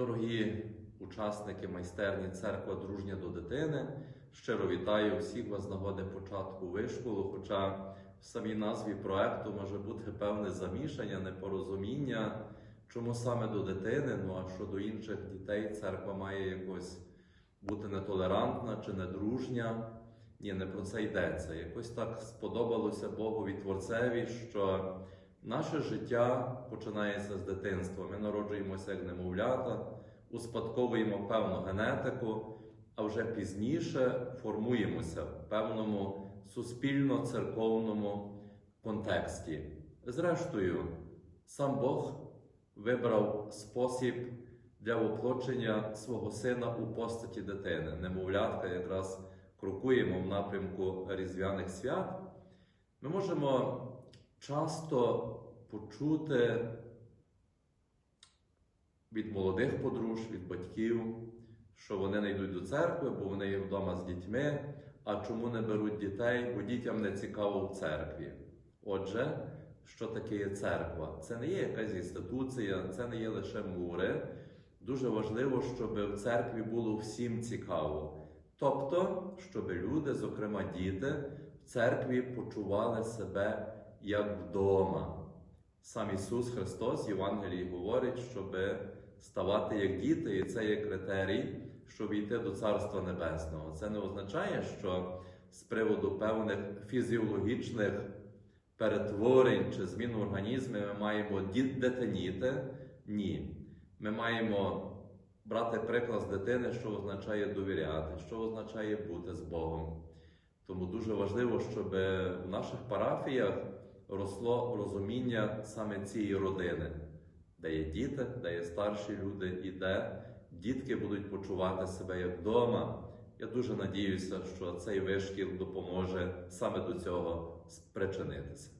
Дорогі учасники майстерні Церква Дружня до дитини, щиро вітаю всіх вас з нагоди початку вишколу. Хоча в самій назві проекту може бути певне замішання, непорозуміння, чому саме до дитини, ну а що до інших дітей церква має якось бути нетолерантна чи недружня. Ні, не про це йдеться. Якось так сподобалося Богові Творцеві, що наше життя починається з дитинства. Ми народжуємося як немовлята, успадковуємо певну генетику, а вже пізніше формуємося в певному суспільно-церковному контексті. Зрештою, сам Бог вибрав спосіб для воплочення свого сина у постаті дитини. Немовлятка якраз крокуємо в напрямку різдвяних свят. Ми можемо часто почути від молодих подруж, від батьків, що вони не йдуть до церкви, бо вони є вдома з дітьми. А чому не беруть дітей? Бо дітям не цікаво в церкві. Отже, що таке є церква? Це не є якась інституція, це не є лише мури. Дуже важливо, щоб в церкві було всім цікаво. Тобто, щоб люди, зокрема діти, в церкві почували себе як вдома. Сам Ісус Христос в Євангелії говорить, щоб ставати як діти, і це є критерій, щоб йти до Царства Небесного. Це не означає, що з приводу певних фізіологічних перетворень чи змін в організмі ми маємо дитиніти. Ні. Ми маємо брати приклад з дитини, що означає довіряти, що означає бути з Богом. Тому дуже важливо, щоб в наших парафіях росло розуміння саме цієї родини, де є діти, де є старші люди, і де дітки будуть почувати себе як вдома. Я дуже надіюся, що цей вишкіл допоможе саме до цього спричинитися.